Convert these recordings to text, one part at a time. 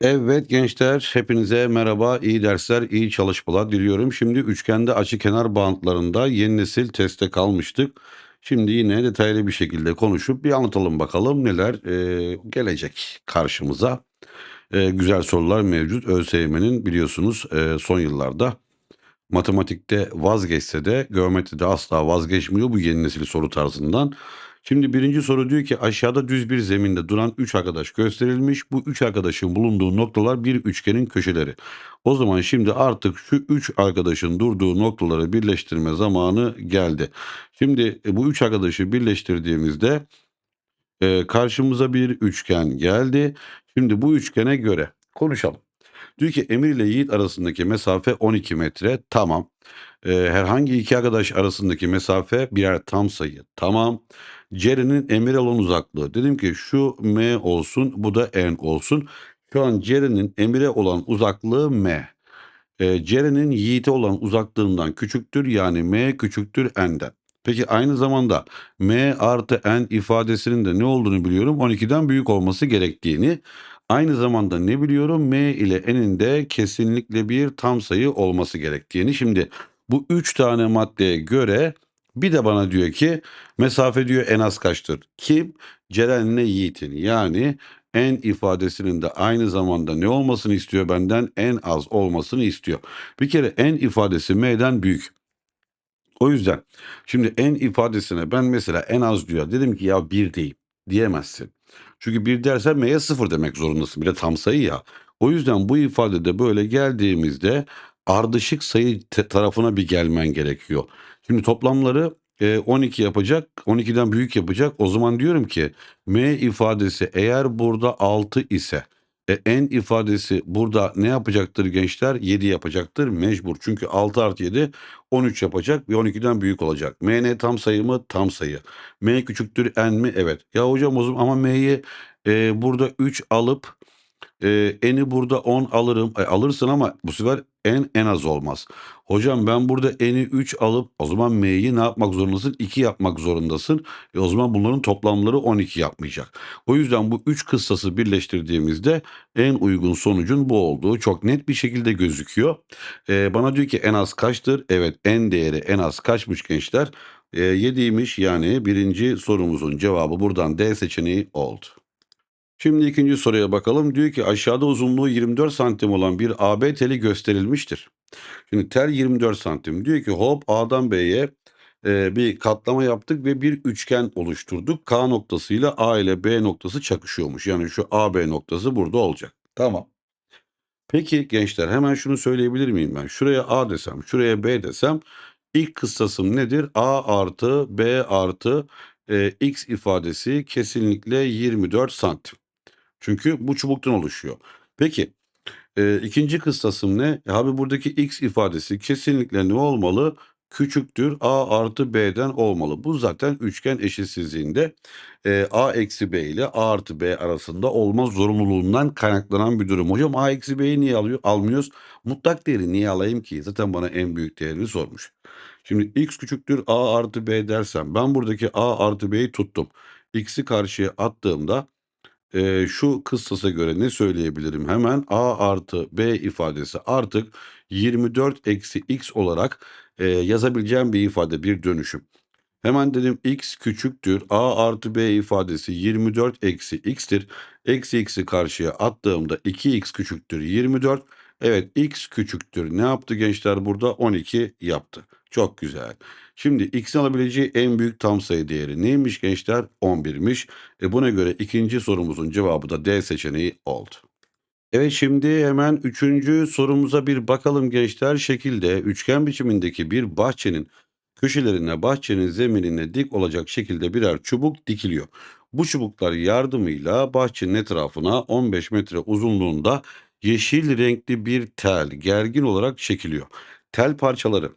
Evet gençler, hepinize merhaba, iyi dersler, iyi çalışmalar diliyorum. Şimdi üçgende açı kenar bantlarında yeni nesil teste kalmıştık. Şimdi yine detaylı bir şekilde konuşup bir anlatalım bakalım neler e, gelecek karşımıza. E, güzel sorular mevcut. ÖSYM'nin biliyorsunuz e, son yıllarda matematikte vazgeçse de geometride asla vazgeçmiyor bu yeni nesil soru tarzından. Şimdi birinci soru diyor ki aşağıda düz bir zeminde duran 3 arkadaş gösterilmiş. Bu 3 arkadaşın bulunduğu noktalar bir üçgenin köşeleri. O zaman şimdi artık şu 3 arkadaşın durduğu noktaları birleştirme zamanı geldi. Şimdi e, bu 3 arkadaşı birleştirdiğimizde e, karşımıza bir üçgen geldi. Şimdi bu üçgene göre konuşalım. Diyor ki Emir ile Yiğit arasındaki mesafe 12 metre. Tamam. Ee, herhangi iki arkadaş arasındaki mesafe birer tam sayı. Tamam. Ceren'in Emir'e olan uzaklığı. Dedim ki şu M olsun, bu da N olsun. Şu an Ceren'in Emir'e olan uzaklığı M. Ee, Ceren'in Yiğit'e olan uzaklığından küçüktür. Yani M küçüktür N'den. Peki aynı zamanda M artı N ifadesinin de ne olduğunu biliyorum. 12'den büyük olması gerektiğini. Aynı zamanda ne biliyorum? M ile N'in de kesinlikle bir tam sayı olması gerektiğini. Şimdi bu üç tane maddeye göre bir de bana diyor ki mesafe diyor en az kaçtır? Kim? Ceren'le Yiğit'in. Yani en ifadesinin de aynı zamanda ne olmasını istiyor benden? En az olmasını istiyor. Bir kere en ifadesi M'den büyük. O yüzden şimdi en ifadesine ben mesela en az diyor. Dedim ki ya bir değil diyemezsin. Çünkü bir dersen M'ye sıfır demek zorundasın. Bir de tam sayı ya. O yüzden bu ifadede böyle geldiğimizde ardışık sayı tarafına bir gelmen gerekiyor. Şimdi toplamları e, 12 yapacak, 12'den büyük yapacak. O zaman diyorum ki M ifadesi eğer burada 6 ise e, n ifadesi burada ne yapacaktır gençler? 7 yapacaktır mecbur. Çünkü 6 artı 7 13 yapacak ve 12'den büyük olacak. MN tam sayı mı? Tam sayı. M küçüktür n mi? Evet. Ya hocam o zaman ama M'yi e, burada 3 alıp e, n'i burada 10 alırım. E, alırsın ama bu sefer n en az olmaz. Hocam ben burada n'i 3 alıp o zaman m'yi ne yapmak zorundasın? 2 yapmak zorundasın. E, o zaman bunların toplamları 12 yapmayacak. O yüzden bu 3 kıssası birleştirdiğimizde en uygun sonucun bu olduğu çok net bir şekilde gözüküyor. E, bana diyor ki en az kaçtır? Evet en değeri en az kaçmış gençler? E, 7'ymiş yani birinci sorumuzun cevabı buradan D seçeneği oldu. Şimdi ikinci soruya bakalım. Diyor ki aşağıda uzunluğu 24 santim olan bir AB teli gösterilmiştir. Şimdi tel 24 santim. Diyor ki hop A'dan B'ye e, bir katlama yaptık ve bir üçgen oluşturduk. K noktasıyla A ile B noktası çakışıyormuş. Yani şu AB noktası burada olacak. Tamam. Peki gençler hemen şunu söyleyebilir miyim ben? Şuraya A desem, şuraya B desem ilk kıssasım nedir? A artı B artı e, X ifadesi kesinlikle 24 santim. Çünkü bu çubuktan oluşuyor. Peki e, ikinci kıstasım ne? E, Abi buradaki x ifadesi kesinlikle ne olmalı? Küçüktür a artı b'den olmalı. Bu zaten üçgen eşitsizliğinde e, a eksi b ile a artı b arasında olma zorunluluğundan kaynaklanan bir durum. Hocam a eksi b'yi niye alıyor, almıyoruz? Mutlak değeri niye alayım ki? Zaten bana en büyük değerini sormuş. Şimdi x küçüktür a artı b dersem ben buradaki a artı b'yi tuttum. x'i karşıya attığımda Eee, şu kıstasa göre ne söyleyebilirim? Hemen a artı b ifadesi artık 24 eksi x olarak eee, yazabileceğim bir ifade, bir dönüşüm. Hemen dedim x küçüktür. a artı b ifadesi 24 eksi x'tir. Eksi x'i karşıya attığımda 2x küçüktür 24. Evet x küçüktür. Ne yaptı gençler burada? 12 yaptı. Çok güzel. Şimdi x'in alabileceği en büyük tam sayı değeri neymiş gençler? 11'miş. E buna göre ikinci sorumuzun cevabı da D seçeneği oldu. Evet şimdi hemen üçüncü sorumuza bir bakalım gençler. Şekilde üçgen biçimindeki bir bahçenin köşelerine bahçenin zeminine dik olacak şekilde birer çubuk dikiliyor. Bu çubuklar yardımıyla bahçenin etrafına 15 metre uzunluğunda yeşil renkli bir tel gergin olarak çekiliyor. Tel parçaları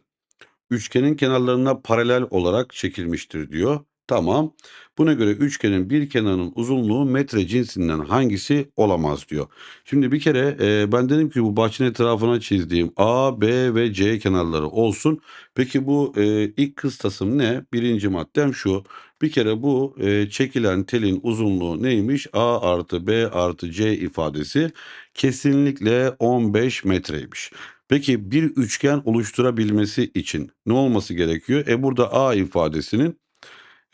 üçgenin kenarlarına paralel olarak çekilmiştir diyor. Tamam. Buna göre üçgenin bir kenarının uzunluğu metre cinsinden hangisi olamaz diyor. Şimdi bir kere e, ben dedim ki bu bahçenin etrafına çizdiğim A, B ve C kenarları olsun. Peki bu e, ilk kıstasım ne? Birinci maddem şu. Bir kere bu e, çekilen telin uzunluğu neymiş? A artı B artı C ifadesi kesinlikle 15 metreymiş. Peki bir üçgen oluşturabilmesi için ne olması gerekiyor? E burada A ifadesinin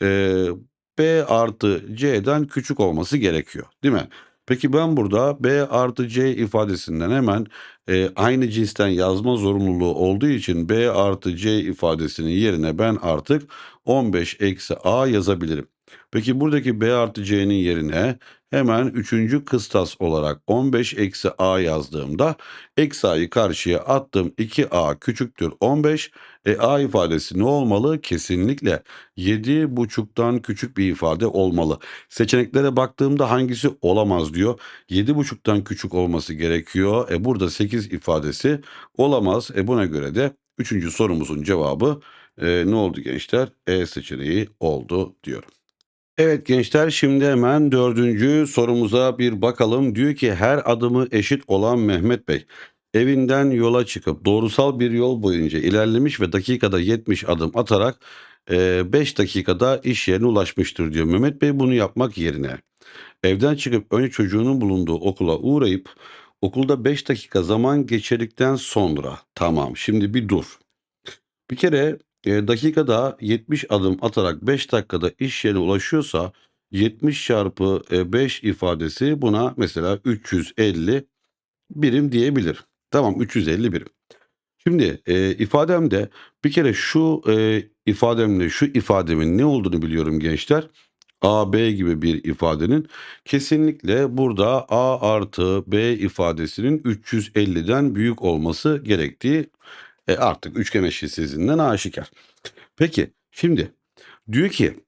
Eee, B artı C'den küçük olması gerekiyor, değil mi? Peki ben burada B artı C ifadesinden hemen eee, aynı cinsten yazma zorunluluğu olduğu için B artı C ifadesinin yerine ben artık 15 eksi A yazabilirim. Peki buradaki B artı C'nin yerine hemen üçüncü kıstas olarak 15 eksi A yazdığımda eksi A'yı karşıya attım 2A küçüktür 15. E, A ifadesi ne olmalı? Kesinlikle 7,5'tan küçük bir ifade olmalı. Seçeneklere baktığımda hangisi olamaz diyor. 7,5'tan küçük olması gerekiyor. E burada 8 ifadesi olamaz. E buna göre de 3. sorumuzun cevabı e, ne oldu gençler? E seçeneği oldu diyorum. Evet gençler şimdi hemen dördüncü sorumuza bir bakalım. Diyor ki her adımı eşit olan Mehmet Bey evinden yola çıkıp doğrusal bir yol boyunca ilerlemiş ve dakikada 70 adım atarak 5 dakikada iş yerine ulaşmıştır diyor. Mehmet Bey bunu yapmak yerine evden çıkıp önce çocuğunun bulunduğu okula uğrayıp okulda 5 dakika zaman geçirdikten sonra tamam şimdi bir dur. Bir kere e, dakikada 70 adım atarak 5 dakikada iş yerine ulaşıyorsa 70 çarpı e, 5 ifadesi buna mesela 350 birim diyebilir. Tamam 350 birim. Şimdi e, ifademde bir kere şu e, ifademle şu ifademin ne olduğunu biliyorum gençler. A, B gibi bir ifadenin kesinlikle burada A artı B ifadesinin 350'den büyük olması gerektiği e, artık üçgen eşitsizliğinden aşikar. Peki şimdi diyor ki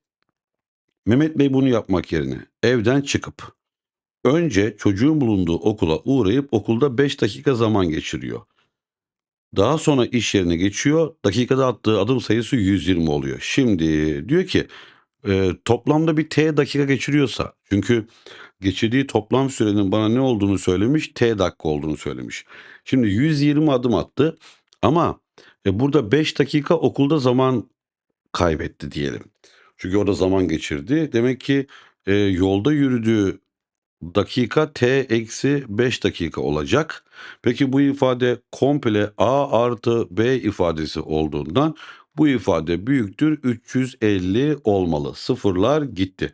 Mehmet Bey bunu yapmak yerine evden çıkıp önce çocuğun bulunduğu okula uğrayıp okulda 5 dakika zaman geçiriyor. Daha sonra iş yerine geçiyor. Dakikada attığı adım sayısı 120 oluyor. Şimdi diyor ki e, toplamda bir t dakika geçiriyorsa çünkü geçirdiği toplam sürenin bana ne olduğunu söylemiş t dakika olduğunu söylemiş. Şimdi 120 adım attı ama e, burada 5 dakika okulda zaman kaybetti diyelim. Çünkü orada zaman geçirdi. Demek ki e, yolda yürüdüğü dakika t eksi 5 dakika olacak. Peki bu ifade komple a artı b ifadesi olduğundan bu ifade büyüktür 350 olmalı. Sıfırlar gitti.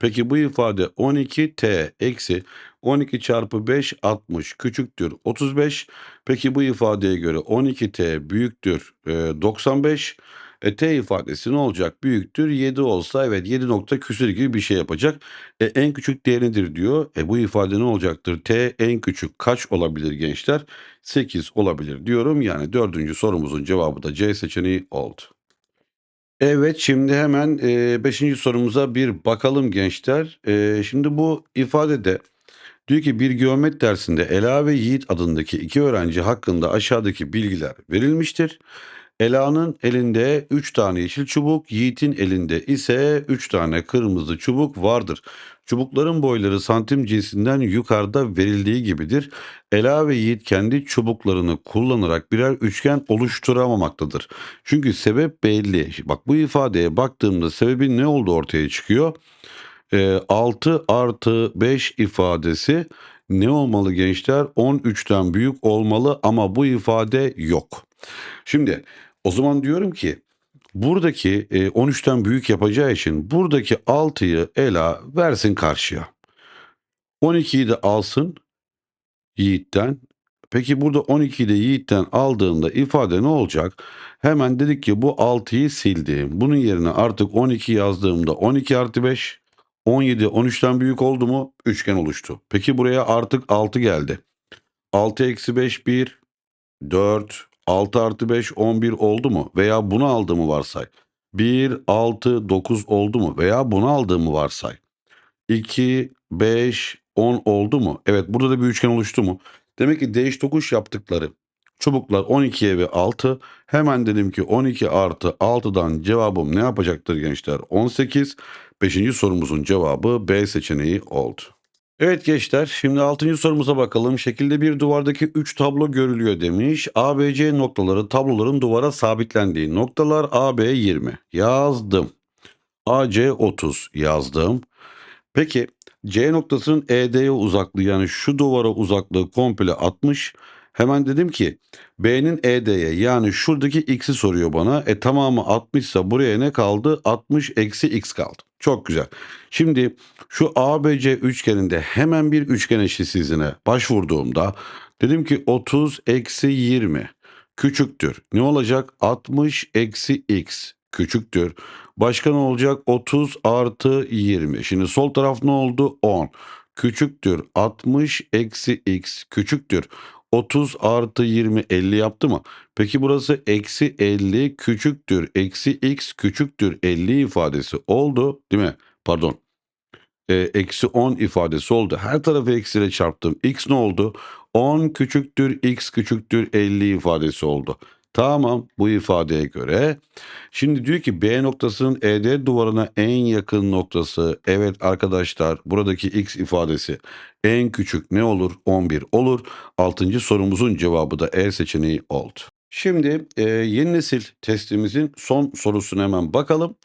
Peki bu ifade 12t eksi 12 çarpı 5 60 küçüktür 35. Peki bu ifadeye göre 12t büyüktür e, 95. E, t ifadesi ne olacak? Büyüktür 7 olsa evet 7 nokta küsür gibi bir şey yapacak. E, en küçük değeridir diyor. E, bu ifade ne olacaktır? T en küçük kaç olabilir gençler? 8 olabilir diyorum. Yani dördüncü sorumuzun cevabı da C seçeneği oldu. Evet şimdi hemen 5. sorumuza bir bakalım gençler. E, şimdi bu ifadede diyor ki bir geometri dersinde Ela ve Yiğit adındaki iki öğrenci hakkında aşağıdaki bilgiler verilmiştir. Ela'nın elinde 3 tane yeşil çubuk, Yiğit'in elinde ise 3 tane kırmızı çubuk vardır. Çubukların boyları santim cinsinden yukarıda verildiği gibidir. Ela ve Yiğit kendi çubuklarını kullanarak birer üçgen oluşturamamaktadır. Çünkü sebep belli. Bak bu ifadeye baktığımda sebebin ne olduğu ortaya çıkıyor. E, 6 artı 5 ifadesi ne olmalı gençler? 13'ten büyük olmalı ama bu ifade yok. Şimdi o zaman diyorum ki buradaki e, 13'ten büyük yapacağı için buradaki 6'yı Ela versin karşıya. 12'yi de alsın Yiğit'ten. Peki burada 12'yi de Yiğit'ten aldığında ifade ne olacak? Hemen dedik ki bu 6'yı sildim. Bunun yerine artık 12 yazdığımda 12 artı 5 17 13'ten büyük oldu mu? Üçgen oluştu. Peki buraya artık 6 geldi. 6 eksi 5 1 4 6 artı 5 11 oldu mu? Veya bunu aldığımı varsay. 1 6 9 oldu mu? Veya bunu aldığımı varsay. 2 5 10 oldu mu? Evet burada da bir üçgen oluştu mu? Demek ki değiş tokuş yaptıkları Çubuklar 12'ye ve 6. Hemen dedim ki 12 artı 6'dan cevabım ne yapacaktır gençler? 18. Beşinci sorumuzun cevabı B seçeneği oldu. Evet gençler şimdi 6. sorumuza bakalım. Şekilde bir duvardaki 3 tablo görülüyor demiş. ABC noktaları tabloların duvara sabitlendiği noktalar AB 20 yazdım. AC 30 yazdım. Peki C noktasının ED'ye uzaklığı yani şu duvara uzaklığı komple 60. Hemen dedim ki B'nin ED'ye yani şuradaki x'i soruyor bana. E tamamı 60 ise buraya ne kaldı? 60 eksi x kaldı. Çok güzel. Şimdi şu ABC üçgeninde hemen bir üçgen eşitsizliğine başvurduğumda dedim ki 30 eksi 20 küçüktür. Ne olacak? 60 eksi x küçüktür. Başka ne olacak? 30 artı 20. Şimdi sol taraf ne oldu? 10. Küçüktür. 60 eksi x küçüktür. 30 artı 20 50 yaptı mı? Peki burası eksi 50 küçüktür. Eksi x küçüktür 50 ifadesi oldu değil mi? Pardon. E, eksi 10 ifadesi oldu. Her tarafı eksiyle çarptım. X ne oldu? 10 küçüktür x küçüktür 50 ifadesi oldu. Tamam bu ifadeye göre. Şimdi diyor ki B noktasının ED duvarına en yakın noktası. Evet arkadaşlar buradaki x ifadesi en küçük ne olur? 11 olur. 6. sorumuzun cevabı da E seçeneği oldu. Şimdi e, yeni nesil testimizin son sorusuna hemen bakalım.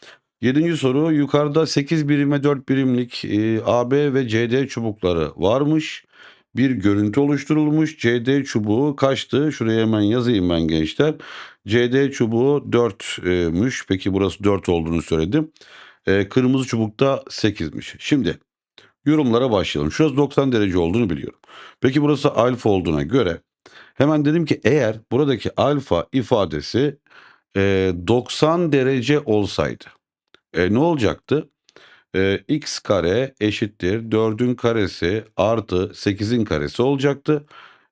Yedinci soru yukarıda 8 birime 4 birimlik e, AB ve CD çubukları varmış. Bir görüntü oluşturulmuş. CD çubuğu kaçtı? Şuraya hemen yazayım ben gençler. CD çubuğu 4'müş. Peki burası 4 olduğunu söyledim. E, kırmızı çubukta 8'miş. Şimdi yorumlara başlayalım. Şurası 90 derece olduğunu biliyorum. Peki burası alfa olduğuna göre hemen dedim ki eğer buradaki alfa ifadesi e, 90 derece olsaydı e, ne olacaktı? E, x kare eşittir 4'ün karesi artı 8'in karesi olacaktı.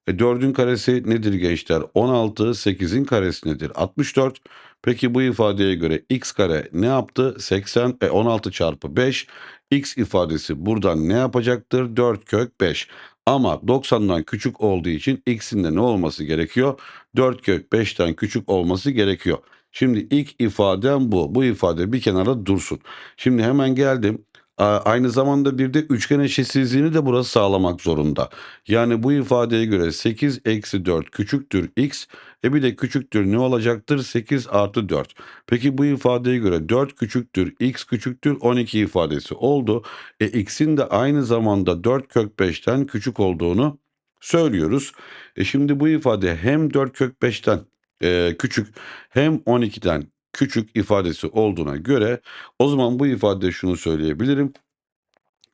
E, 4'ün karesi nedir gençler? 16, 8'in karesi nedir? 64. Peki bu ifadeye göre x kare ne yaptı? 80, e, 16 çarpı 5. x ifadesi buradan ne yapacaktır? 4 kök 5. Ama 90'dan küçük olduğu için x'in de ne olması gerekiyor? 4 kök 5'ten küçük olması gerekiyor. Şimdi ilk ifadem bu. Bu ifade bir kenara dursun. Şimdi hemen geldim. Aynı zamanda bir de üçgen eşitsizliğini de burası sağlamak zorunda. Yani bu ifadeye göre 8 eksi 4 küçüktür x. E bir de küçüktür ne olacaktır? 8 artı 4. Peki bu ifadeye göre 4 küçüktür x küçüktür 12 ifadesi oldu. E x'in de aynı zamanda 4 kök 5'ten küçük olduğunu söylüyoruz. E şimdi bu ifade hem 4 kök 5'ten e, küçük hem 12'den küçük ifadesi olduğuna göre o zaman bu ifade şunu söyleyebilirim.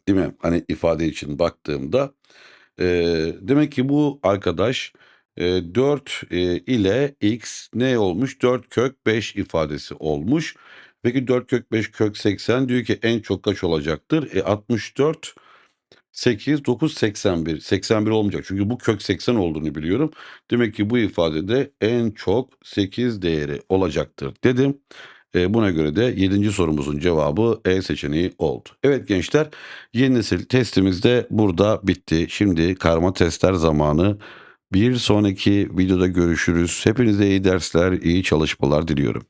Değil mi? Hani ifade için baktığımda e, demek ki bu arkadaş e, 4 e, ile x ne olmuş? 4 kök 5 ifadesi olmuş. Peki 4 kök 5 kök 80 diyor ki en çok kaç olacaktır? E 64 8, 9, 81. 81 olmayacak çünkü bu kök 80 olduğunu biliyorum. Demek ki bu ifadede en çok 8 değeri olacaktır dedim. E, buna göre de 7. sorumuzun cevabı E seçeneği oldu. Evet gençler yeni nesil testimiz de burada bitti. Şimdi karma testler zamanı. Bir sonraki videoda görüşürüz. Hepinize iyi dersler, iyi çalışmalar diliyorum.